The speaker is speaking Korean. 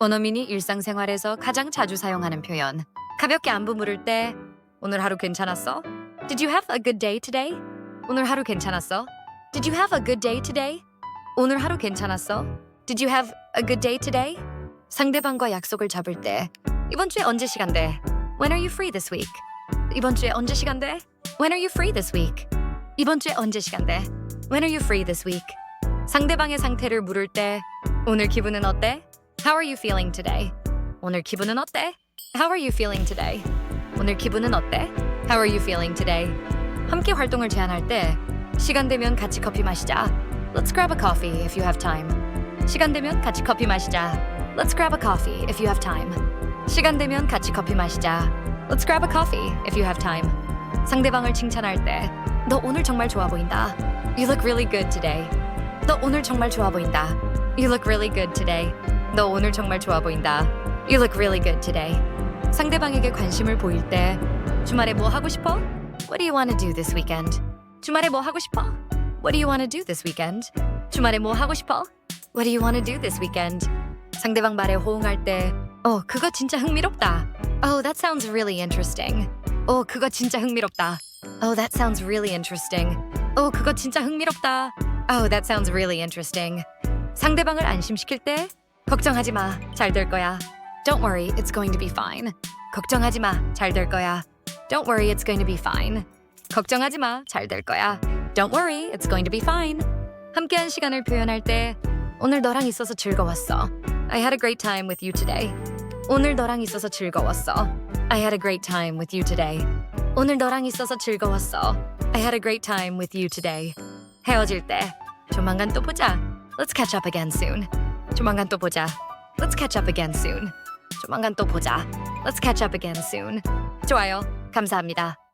원어민이 일상생활에서 가장 자주 사용하는 표현. 가볍게 안부 물을 때 오늘 하루 괜찮았어? Did you have a good day today? 오늘 하루 괜찮았어? Did you have a good day today? 오늘 하루 괜찮았어? Did you have a good day today? 상대방과 약속을 잡을 때 이번 주에 언제 시간 돼? When are you free this week? 이번 주에 언제 시간 돼? When are you free this week? 이번 주에 언제 시간 돼? When are you free this week? 상대방의 상태를 물을 때 오늘 기분은 어때? How are you feeling today? 오늘 기분은 어때? How are you feeling today? 오늘 기분은 어때? How are you feeling today? 함께 활동을 제안할 때 시간 되면 같이 커피 마시자. Let's grab a coffee if you have time. 시간 되면 같이 커피 마시자. Let's grab a coffee if you have time. 시간 되면 같이 커피 마시자. Let's grab a coffee if you have time. 상대방을 칭찬할 때 너 오늘 정말 좋아 보인다. You look really good today. 너 오늘 정말 좋아 보인다. You look really good today. 너 오늘 정말 좋아 보인다. You look really good today. 상대방에게 관심을 보일 때 주말에 뭐 하고 싶어? What do you want to do this weekend? 주말에 뭐 하고 싶어? What do you want to do this weekend? 주말에 뭐 하고 싶어? What do you want to do this weekend? 상대방 말에 호응할 때 어, 그거 진짜 흥미롭다. Oh, that sounds really interesting. 어, 그거 진짜 흥미롭다. Oh, that sounds really interesting. 어, 그거 진짜 흥미롭다. Oh, that sounds really interesting. 상대방을 안심시킬 때 걱정하지 마. 잘 될 거야. Don't worry, it's going to be fine. 걱정하지 마. 잘 될 거야. Don't worry, it's going to be fine. 걱정하지 마. 잘 될 거야. Don't worry, it's going to be fine. 함께한 시간을 표현할 때 오늘 너랑 있어서 즐거웠어. I had a great time with you today. 오늘 너랑 있어서 즐거웠어. I had a great time with you today. 오늘 너랑 있어서 즐거웠어. I had a great time with you today. 헤어질 때 조만간 또 보자. Let's catch up again soon. 조만간 또 보자. Let's catch up again soon. 조만간 또 보자. Let's catch up again soon. 좋아요. 감사합니다.